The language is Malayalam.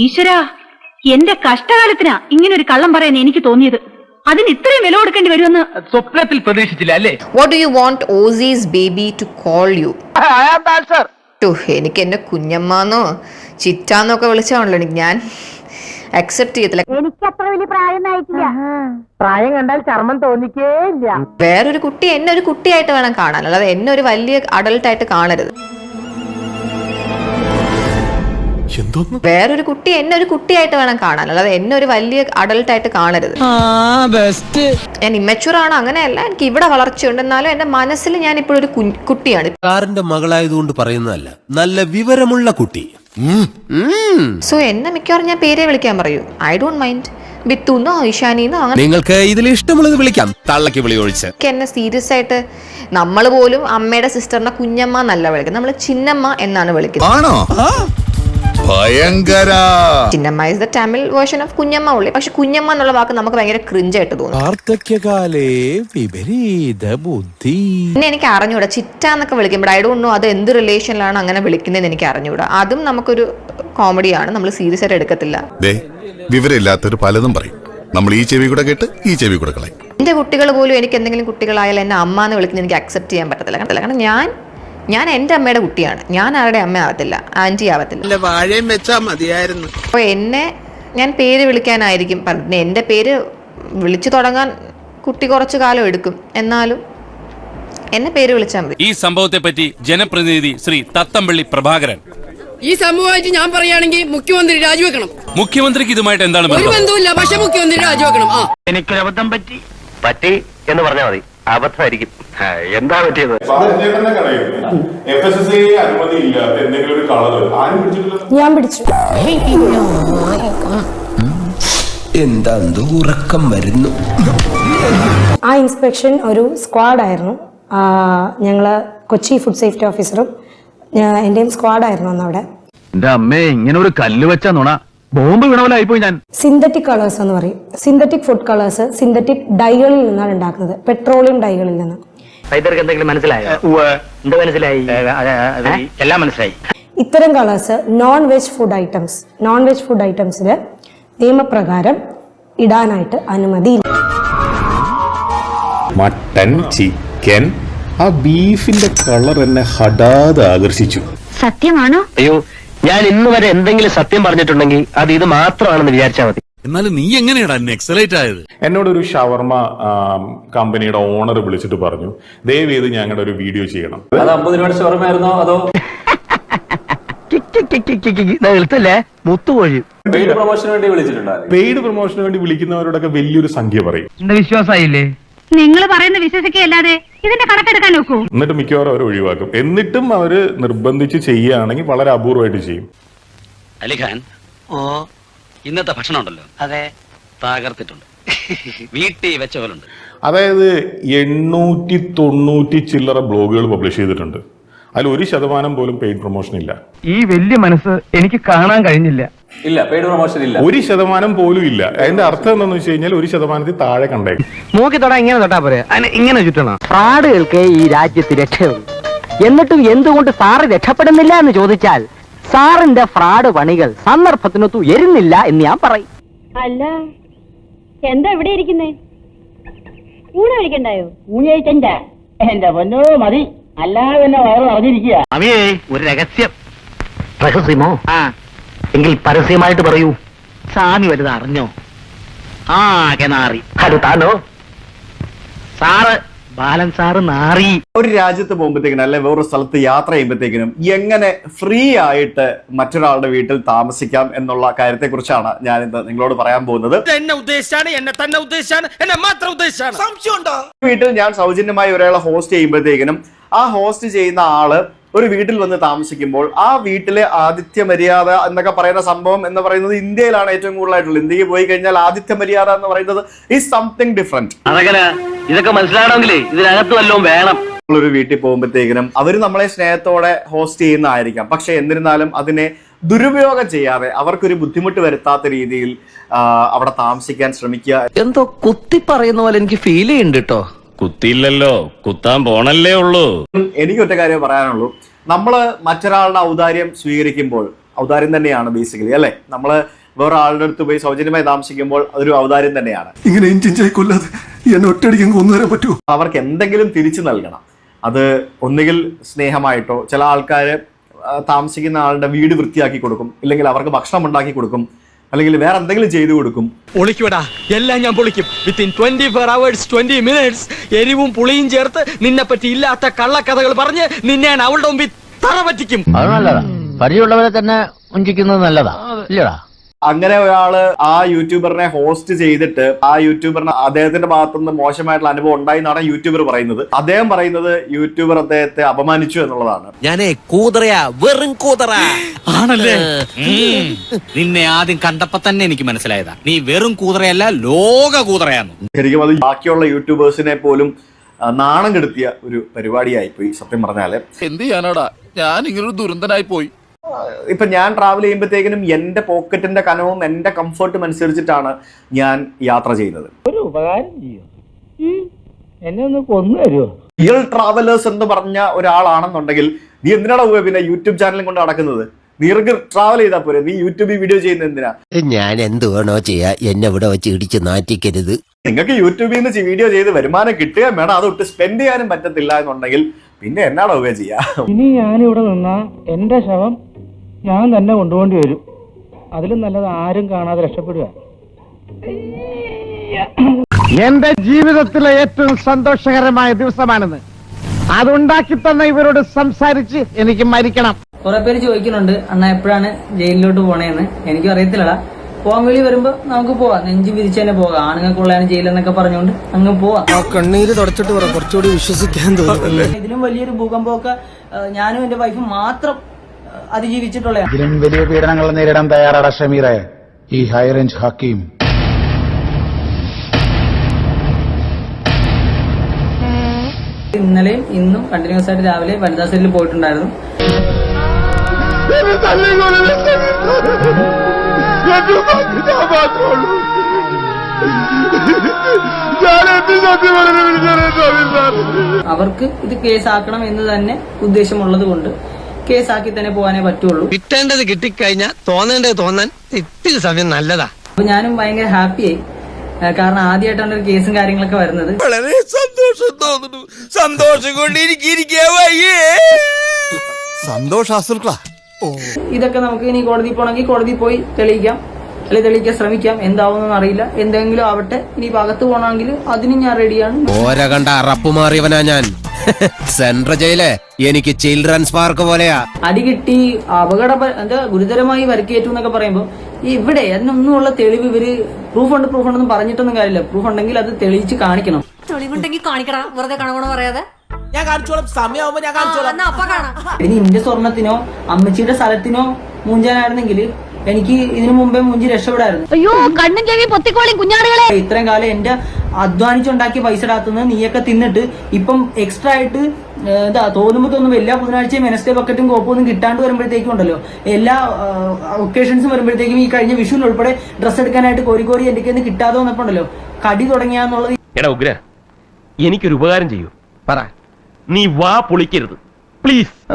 ഈശ്വരാ എന്റെ കഷ്ടകാലത്തിനാ ഇങ്ങനെ ഒരു കള്ളം പറയാൻ എനിക്ക് തോന്നിയത്. അതിന് ഇത്രയും വില കൊടുക്കേണ്ടി വരുമെന്ന് സ്വപ്നത്തിൽ പ്രതീക്ഷിച്ചില്ല അല്ലേ? What do you want Aussie's baby to call you too എനിക്ക് എന്നെ കുഞ്ഞമ്മാന്നോ ചിറ്റാന്നൊക്കെ വിളിച്ചാണല്ലോ എനിക്ക് ഞാൻ അക്സെപ്റ്റ് ചെയ്യത്തില്ല. എനിക്ക് അത്ര വലിയ പ്രായം പ്രായം കണ്ടാൽ ചർമ്മം തോന്നിക്കേ ഇല്ല വേറൊരു കുട്ടി എന്നെ ഒരു കുട്ടിയായിട്ട് വേണം കാണാൻ. അല്ലാതെ എന്നെ ഒരു വലിയ അഡൾട്ട് ആയിട്ട് കാണരുത്. വേറൊരു കുട്ടി എന്നെ ഒരു കുട്ടിയായിട്ട് വേണം കാണാൻ. അല്ലാതെ എന്നെ ഒരു വലിയ അഡൾട്ട് ആയിട്ട് കാണരുത്. ഞാൻ ഇമ്മച്യൂർ ആണ് അങ്ങനെയല്ല. എനിക്ക് ഇവിടെ വളർച്ചയുണ്ട്. എന്നാലും എന്റെ മനസ്സിൽ ഞാൻ ഇപ്പോഴൊരു ഒരു കുട്ടിയാണ്. കാറിന്റെ മകളായതുകൊണ്ട് പറയുന്നതല്ല നല്ല വിവരമുള്ള കുട്ടി. സോ എന്നെ മിക്കവാറും ഞാൻ പേരെ വിളിക്കാൻ പറയൂ. ഐ ഡോണ്ട് മൈൻഡ് ബിത്തുന്നോ അങ്ങനെ നിങ്ങൾക്ക് ഇതിൽ ഇഷ്ടമുള്ളത് വിളിക്കാം. തള്ളക്ക് വിളി ഒഴിച്ച്. എന്നെ സീരിയസ് ആയിട്ട് നമ്മൾ പോലും അമ്മയുടെ സിസ്റ്ററിനെ കുഞ്ഞമ്മ എന്നല്ല വിളിക്കുന്നത്. നമ്മൾ ചിന്നമ്മ എന്നാണ് വിളിക്കുന്നത്. ആണോ? ഭയങ്കര. Chinnamma is the Tamil version of Kunjamma ഉള്ളി. പക്ഷെ കുഞ്ഞമ്മ എന്നുള്ള വാക്ക് നമുക്ക് ഭയങ്കര ക്രിഞ്ചായിട്ട് തോന്നും. വാർദ്ധക്യകാലേ വിപരീത ബുദ്ധി. പിന്നെ എനിക്ക് അറിഞ്ഞൂടാ ചിറ്റ എന്നൊക്കെ വിളിക്കുമ്പോൾ ഐ ഡോണ്ട് നോ അത് എന്ത് റിലേഷനിലാണ് അങ്ങനെ വിളിക്കുന്നതെന്ന് എനിക്ക് അറിഞ്ഞൂടാ. അതും നമുക്കൊരു കോമഡിയാണ് നമ്മൾ സീരിയസ് ആയിട്ട് എടുക്കത്തില്ല. വിവരമില്ലാത്തൊരു പലതും പറയും. നമ്മൾ ഈ ചെവി കൂടെ കേട്ട് ഈ ചെവി കൂടെ കളയും. എന്റെ കുട്ടികൾ പോലും എനിക്ക് എന്തെങ്കിലും കുട്ടികളായാലും എന്നെ അമ്മ എന്ന് വിളിക്കുന്നത് എനിക്ക് അക്സെപ്റ്റ് ചെയ്യാൻ പറ്റത്തില്ല. കാരണം ഞാൻ ഞാൻ എന്റെ അമ്മയുടെ കുട്ടിയാണ്. ഞാൻ ആരുടെ അമ്മ ആവത്തില്ല ആന്റി ആവത്തില്ല. വാഴയും വെച്ചാ മതിയായിരുന്നു. അപ്പോൾ എന്നെ ഞാൻ പേര് വിളിക്കാനായിരിക്കും പറഞ്ഞത്. എന്റെ പേര് വിളിച്ചു തുടങ്ങാൻ കുട്ടി കുറച്ചു കാലം എടുക്കും. എന്നാലും എന്നെ പേര് വിളിച്ചാൽ മതി. ഈ സംഭവത്തെ പറ്റി ജനപ്രതിനിധി ശ്രീ തത്തമ്പള്ളി പ്രഭാകരൻ. ഈ സംഭവമായിട്ട് ഞാൻ പറയുകയാണെങ്കിൽ മുഖ്യമന്ത്രി രാജിവെക്കണം. മുഖ്യമന്ത്രിക്ക് ഇതുമായിട്ട് എന്താണ് ഒരു ബന്ധം? ബന്ധവുമില്ല പക്ഷെ മുഖ്യമന്ത്രി രാജിവെക്കണം. എനിക്ക് എനിക്കൊരു അബദ്ധം പറ്റി? പറ്റി എന്ന് പറഞ്ഞാൽ മതി. അബദ്ധമായിരിക്കും. എന്താ പറ്റിയത്? ഞാൻ പിടിച്ചു. എന്താ ഉറക്കം വരുന്നു. ആ ഇൻസ്പെക്ഷൻ ഒരു സ്ക്വാഡായിരുന്നു ഞങ്ങൾ കൊച്ചി ഫുഡ് സേഫ്റ്റി ഓഫീസറും എന്റെയും സ്ക്വാഡായിരുന്നു അന്ന് അവിടെ എന്റെ അമ്മേ ഇങ്ങനെ ഒരു കല്ല് വെച്ചാ നുണ. ബോംബ് വീണവലായിപ്പോയി ഞാൻ. സിന്തറ്റിക് കളേഴ്സ് എന്ന് പറയും. സിന്തറ്റിക് ഫുഡ് കളേഴ്സ് സിന്തറ്റിക് ഡൈകളിൽ നിന്നാണ് ഉണ്ടാക്കുന്നത്. പെട്രോളിയം ഡൈകളിൽ നിന്ന്. ഇവർക്ക് എന്തെങ്കിലും മനസ്സിലായോ? എന്താ മനസ്സിലായി? എല്ലാം മനസ്സിലായി. ഇത്തരം colours non veg food items non veg food ഐറ്റംസിൽ നിയമപ്രകാരം ഇടാനായിട്ട് അനുമതിയില്ല. മട്ടൻ ചിക്കൻ ആ ബീഫിന്റെ കളർ എന്നെ ഹഠാതെ ആകർഷിച്ചു. സത്യമാണോ? അയ്യോ ഞാൻ ഇന്ന് വരെ എന്തെങ്കിലും സത്യം പറഞ്ഞിട്ടുണ്ടെങ്കിൽ അത് ഇത് മാത്രമാണെന്ന് വിചാരിച്ചാൽ മതി. എന്നാലും നീ എങ്ങനെയാടാ എക്സലൈറ്റ് ആയത്? എന്നോടൊരു ഷവർമ ആം, കമ്പനിയുടെ ഓണർ വിളിച്ചിട്ട് പറഞ്ഞു ദയവ് ചെയ്ത് ഞങ്ങളുടെ ഒരു വീഡിയോ ചെയ്യണം. ആയിരുന്നോ മുത്തുകോഴി പെയ്ഡ് പ്രൊമോഷന് വേണ്ടി വിളിക്കുന്നവരോടൊക്കെ വലിയൊരു സംഖ്യ പറയും എന്റെ വിശ്വാസായില്ലേ നിങ്ങൾ പറയുന്ന വിശ്വസിക്കല്ലാതെ ഇതിന്റെ കണക്കെടുക്കാൻ നോക്കൂ. എന്നിട്ട് മിക്കവാറും അവർ ഒഴിവാക്കും. എന്നിട്ടും അവർ നിർബന്ധിച്ച് ചെയ്യുകയാണെങ്കിൽ വളരെ അപൂർവമായിട്ട് ചെയ്യും. അലിഖാൻ. ഓ. ഇന്നത്തെ ഭക്ഷണം ഉണ്ടല്ലോ അതെ. തകർത്തിട്ടുണ്ട്. വീട്ടിൽ വെച്ച പോലുണ്ട്. അതായത് എണ്ണൂറ്റി തൊണ്ണൂറ്റി ചില്ലറ ബ്ലോഗുകൾ പബ്ലിഷ് ചെയ്തിട്ടുണ്ട്. അതിൽ ഒരു ശതമാനം പോലും പെയ്ഡ് പ്രൊമോഷൻ ഇല്ല. ഈ വലിയ മനസ്സ് എനിക്ക് കാണാൻ കഴിഞ്ഞില്ല. ഇല്ല പെയ്ഡ് പ്രൊമോഷൻ ഇല്ല. ഒരു ശതമാനം പോലും ഇല്ല. അതിന്റെ അർത്ഥം എന്താണെന്ന് വെച്ച് കഴിഞ്ഞാൽ ഒരു ശതമാനത്തിൽ താഴെ കണ്ടേ. മൂക്കി തൊടാ ഇങ്ങനെ തൊട്ടാ പോരെ. ഇങ്ങനെ ചുറ്റണം. ഫ്രാഡുകൾക്ക് ഈ രാജ്യത്ത് രക്ഷയുള്ളൂ. എന്നിട്ടും എന്തുകൊണ്ട് സാറ് രക്ഷപ്പെടുന്നില്ല എന്ന് ചോദിച്ചാൽ സാറിന്റെ ഫ്രാഡ് പണികൾ സന്ദർഭത്തിനൊത്തു എരുന്നില്ല എന്ന് ഞാൻ പറയും. അല്ല എന്താ എവിടെ ഇരിക്കുന്നേ? ഊണ് കഴിക്കണ്ടായോ? ഊണ് കഴിക്കണ്ട. എന്റെ പൊന്നോ മതി. അല്ലാതെ തന്നെ വയറ് നിറഞ്ഞിരിക്കുക. അവിയേ ഒരു രഹസ്യം. രഹസ്യമോ? ആ. എങ്കിൽ പരസ്യമായിട്ട് പറയൂ. സാമി വലുത് അറിഞ്ഞോ? ആകെ നാറി. അത് താനോ? സാറ് ബാലൻ സാറ് നാറി. ഒരു രാജ്യത്ത് പോകുമ്പോഴത്തേക്കിനും അല്ലെ വേറൊരു സ്ഥലത്ത് യാത്ര ചെയ്യുമ്പോഴത്തേക്കിനും എങ്ങനെ ഫ്രീ ആയിട്ട് മറ്റൊരാളുടെ വീട്ടിൽ താമസിക്കാം എന്നുള്ള കാര്യത്തെ കുറിച്ചാണ് ഞാൻ ഇന്ന് നിങ്ങളോട് പറയാൻ പോകുന്നത്. എന്നെ ഉദ്ദേശിച്ചാണ് എന്നെ തന്നെ ഉദ്ദേശിച്ചാണ് എന്നെ മാത്രം ഉദ്ദേശിച്ചാണ്. സംശയം വീട്ടിൽ ഞാൻ സൗജന്യമായി ഒരാളെ ഹോസ്റ്റ് ചെയ്യുമ്പോഴത്തേക്കിനും ആ ഹോസ്റ്റ് ചെയ്യുന്ന ആൾ ഒരു വീട്ടിൽ വന്ന് താമസിക്കുമ്പോൾ ആ വീട്ടിലെ ആതിഥ്യ മര്യാദ എന്നൊക്കെ പറയുന്ന സംഭവം എന്ന് പറയുന്നത് ഇന്ത്യയിലാണ് ഏറ്റവും കൂടുതലായിട്ടുള്ളത്. ഇന്ത്യയിൽ പോയി കഴിഞ്ഞാൽ ആതിഥ്യ മര്യാദ എന്ന് പറയുന്നത് ഈസ് സംതിങ് ഡിഫറെന്റ് അതങ്ങനെ ഇതൊക്കെ മനസ്സിലാണെങ്കിലേ ഇതിനകത്ത് വല്ലതും വേണം. ഒരു വീട്ടിൽ പോകുമ്പോഴത്തേക്കിനും അവർ നമ്മളെ സ്നേഹത്തോടെ ഹോസ്റ്റ് ചെയ്യുന്നതായിരിക്കാം. പക്ഷെ എന്നിരുന്നാലും അതിനെ ദുരുപയോഗം ചെയ്യാതെ അവർക്കൊരു ബുദ്ധിമുട്ട് വരുത്താത്ത രീതിയിൽ അവിടെ താമസിക്കാൻ ശ്രമിക്കുക. എന്തോ കുത്തി പറയുന്ന പോലെ എനിക്ക് ഫീൽ ചെയ്യുന്നുണ്ട് കേട്ടോ കുത്തിയില്ലല്ലോ. കുത്താൻ പോണല്ലേ ഉള്ളൂ. എനിക്ക് ഒറ്റ കാര്യം പറയാനുള്ളൂ. നമ്മൾ മറ്റൊരാളുടെ ഔദാര്യം സ്വീകരിക്കുമ്പോൾ ഔദാര്യം തന്നെയാണ് ബേസിക്കലി അല്ലേ? നമ്മൾ വേറെ ആളുടെ അടുത്ത് പോയി സൗജന്യമായി താമസിക്കുമ്പോൾ അതൊരു ഔദാര്യം തന്നെയാണ്. ഇങ്ങനെ കൊല്ലാതെ എന്നെ ഒറ്റയടിക്കും കൊന്നുതരാൻ പറ്റുമോ? അവർക്ക് എന്തെങ്കിലും തിരിച്ചു നൽകണം. അത് ഒന്നുകിൽ സ്നേഹമായിട്ടോ ചില ആൾക്കാർ താമസിക്കുന്ന ആളുടെ വീട് വൃത്തിയാക്കി കൊടുക്കും ഇല്ലെങ്കിൽ അവർക്ക് ഭക്ഷണം ഉണ്ടാക്കി കൊടുക്കും. അല്ലെങ്കിൽ വേറെ എന്തെങ്കിലും ചെയ്തു കൊടുക്കും. പൊളിക്കൂടാ എല്ലാം ഞാൻ പൊളിക്കും. Within twenty four hours twenty minutes എരിവും പുളിയും ചേർത്ത് നിന്നെ പറ്റി ഇല്ലാത്ത കള്ളക്കഥകൾ പറഞ്ഞ് നിന്നെ ഞാൻ അവളുടെ മുമ്പിൽ തറ പറ്റിക്കും. അത് നല്ലതാ. പരിചയമുള്ളവരെ തന്നെ ഉഞ്ചിക്കുന്നത് നല്ലതാ. ഇല്ലടാ. അങ്ങനെ ഒരാൾ ആ യൂട്യൂബറിനെ ഹോസ്റ്റ് ചെയ്തിട്ട് ആ യൂട്യൂബറിന് അദ്ദേഹത്തിന്റെ ഭാഗത്തുനിന്ന് മോശമായിട്ടുള്ള അനുഭവം ഉണ്ടായി എന്നാണ് യൂട്യൂബർ പറയുന്നത്. അദ്ദേഹം പറയുന്നത് യൂട്യൂബർ അദ്ദേഹത്തെ അപമാനിച്ചു എന്നുള്ളതാണ്. ഞാനേ കൂതറയാ വെറും കൂതറ. ആണല്ലേ? നിന്നെ ആദ്യം കണ്ടപ്പോ തന്നെ എനിക്ക് മനസ്സിലായതാ. നീ വെറും കൂതറയല്ല ലോക കൂതറയാന്ന്. ശരിക്കും അത് ബാക്കിയുള്ള യൂട്യൂബേഴ്സിനെ പോലും നാണം കെടുത്തിയ ഒരു പരിപാടിയായിപ്പോയി സത്യം പറഞ്ഞാൽ. എന്ത് ചെയ്യാനോടാ? ഞാൻ ഇങ്ങനൊരു ദുരന്തനായി പോയി ഇപ്പൊ ഞാൻ ട്രാവൽ ചെയ്യുമ്പോഴത്തേക്കിനും എന്റെ പോക്കറ്റിന്റെ കനവും എന്റെ കംഫർട്ടും അനുസരിച്ചിട്ടാണ് ഞാൻ യാത്ര ചെയ്യുന്നത്. ഒരു ഉപകാരം ചെയ്യും? എന്നെ ഒന്ന് കൊന്നു തരുമോ റിയൽ ട്രാവലേഴ്സ് എന്ന് പറഞ്ഞ ഒരാളാണെന്നുണ്ടെങ്കിൽ നീ എന്തിനാണ് പോയത് പിന്നെ യൂട്യൂബ് ചാനലും കൊണ്ട് നടക്കുന്നത്? ട്രാവൽ ചെയ്താൽ പോരെ. നീ യൂട്യൂബിൽ വീഡിയോ ചെയ്യുന്ന എന്തിനാ? ഞാൻ എന്ത് വേണോ ചെയ്യാ. എന്നെ ഇവിടെ വെച്ച് ഇടിച്ച് നാറ്റിക്കരുത്. നിങ്ങൾക്ക് യൂട്യൂബിൽ നിന്ന് വീഡിയോ ചെയ്ത് വരുമാനം കിട്ടുകയും വേണം. അതൊട്ട് സ്പെൻഡ് ചെയ്യാനും പറ്റത്തില്ല എന്നുണ്ടെങ്കിൽ പിന്നെ എന്നാണോ ഉപയോഗം ചെയ്യാ? ഇനി ഞാനിവിടെ നിന്നാ എന്റെ ശവം ഞാൻ തന്നെ കൊണ്ടുപോകേണ്ടി വരും. അതിലും നല്ലത് ആരും കാണാതെ രക്ഷപ്പെടുക. എന്റെ ജീവിതത്തിലെ ഏറ്റവും സന്തോഷകരമായ ദിവസമാണെന്ന്. അതുണ്ടാക്കി തന്ന ഇവരോട് സംസാരിച്ച് എനിക്ക് മരിക്കണം. കുറെ പേര് ചോദിക്കുന്നുണ്ട് അണ്ണ എപ്പോഴാണ് ജയിലിലോട്ട് പോണേന്ന്? എനിക്കും അറിയത്തില്ലടാ. പോകാൻ വേണ്ടി വരുമ്പോ നമുക്ക് പോവാം. നെഞ്ചു വിരിച്ച് തന്നെ പോകാം. ആണുങ്ങൾക്കുള്ളതാണ് ജയിലെന്നൊക്കെ പറഞ്ഞുകൊണ്ട് അങ്ങ് പോവാം. കണ്ണീര് തുടച്ചിട്ട് കുറച്ചുകൂടി വിശ്വസിക്കാൻ തോന്നുന്നു ഇതിലും വലിയൊരു ഭൂകമ്പമൊക്കെ ഞാനും എന്റെ വൈഫും മാത്രം അതിജീവിച്ചിട്ടുള്ള ഇതിലും വലിയ പീഡനങ്ങൾ നേരിടാൻ തയ്യാറാണ് ഷമീറെ. ഈ ഹൈ റേഞ്ച് ഹക്കീം. ഇന്നലെയും ഇന്നും കണ്ടിന്യൂസ് ആയിട്ട് രാവിലെ വനിതാ സെല്ലിൽ പോയിട്ടുണ്ടായിരുന്നു. അവർക്ക് ഇത് കേസാക്കണം എന്ന് തന്നെ ഉദ്ദേശമുള്ളത് കൊണ്ട് കേസാക്കി തന്നെ പോകാനേ പറ്റുള്ളൂ. കിട്ടേണ്ടത് കിട്ടിക്കഴിഞ്ഞാൽ തോന്നേണ്ടത് തോന്നാൻ ഇത്തിരി സമയം നല്ലതാ. അപ്പൊ ഞാനും ഭയങ്കര ഹാപ്പിയായി. ആയി കാരണം ആദ്യമായിട്ടാണ് ഒരു കേസും കാര്യങ്ങളൊക്കെ വരുന്നത്. വളരെ സന്തോഷം തോന്നുന്നു. സന്തോഷം കൊണ്ട് സന്തോഷാസുക്കളാ ഇതൊക്കെ നമുക്ക് ഇനി കോടതി പോകണമെങ്കിൽ കോടതി പോയി തെളിയിക്കാം. അല്ലെങ്കിൽ തെളിയിക്കാൻ ശ്രമിക്കാം. എന്താവുമെന്നൊന്നും അറിയില്ല. എന്തെങ്കിലും ആവട്ടെ. ഇനി അകത്ത് പോകണമെങ്കിൽ അതിനും ഞാൻ റെഡിയാണ് ഓര കണ്ട അറപ്പ് മാറിയവനാ ഞാൻ. Central jail. എനിക്ക് ചിൽഡ്രൻസ് പാർക്ക് പോലെയാ. അടി കിട്ടി അപകട എന്താ ഗുരുതരമായി വരക്കേറ്റു എന്നൊക്കെ പറയുമ്പോൾ ഇവിടെ അതിനൊന്നുമുള്ള തെളിവ് ഇവർ പ്രൂഫ് ഉണ്ട് പ്രൂഫ് ഉണ്ടെന്ന് പറഞ്ഞിട്ടൊന്നും കാര്യമില്ല. പ്രൂഫ് ഉണ്ടെങ്കിൽ അത് തെളിയിച്ച് കാണിക്കണം. തെളിവുണ്ടെങ്കിൽ കാണിക്കണം വെറുതെ കാണണമെന്ന് പറയാതെ. ഞാൻ കാണിച്ചോളാം. സമയമാകുമ്പോ ഞാൻ കാണിച്ചോളാം. അപ്പ കാണാം. ഇനി എന്റെ സ്വർണത്തിനോ അമ്മച്ചിയുടെ സ്ഥലത്തിനോ മൂഞ്ചാനായിരുന്നെങ്കിൽ എനിക്ക് ഇതിനു മുമ്പേ മുഞ്ചി രക്ഷപ്പെടായിരുന്നു. അയ്യോ കണ്ണും ചെവി പൊത്തിക്കോളി കുഞ്ഞാടുകളെ. ഇത്രയും കാലം എന്റെ അധ്വാനിച്ചുണ്ടാക്കിയ പൈസ ഇടാത്തുനിന്ന് നീയൊക്കെ തിന്നിട്ട് ഇപ്പം എക്സ്ട്രാ ആയിട്ട് എന്താ ഇതാ തോന്നുമ്പോ തോന്നുമ്പോ എല്ലാ ബുധനാഴ്ചയും വെനസ്ഡേ ബക്കറ്റും കോപ്പൊന്നും കിട്ടാണ്ട് വരുമ്പോഴത്തേക്കും ഉണ്ടല്ലോ. എല്ലാ ഒക്കേഷൻസും വരുമ്പോഴത്തേക്കും ഈ കഴിഞ്ഞ വിഷുവിൽ ഉൾപ്പെടെ ഡ്രസ്സ് എടുക്കാനായിട്ട് കോരി കോരി എന്റെ കയ്യിൽ നിന്ന് കിട്ടാതെ വന്നപ്പോണ്ടല്ലോ കടി തുടങ്ങിയാന്നുള്ളത് എടാ ഉഗ്ര എനിക്കൊരു ഉപകാരം ചെയ്യൂ. പറ. നീ വാ പൊളിക്കരുത്. പ്ലീസ്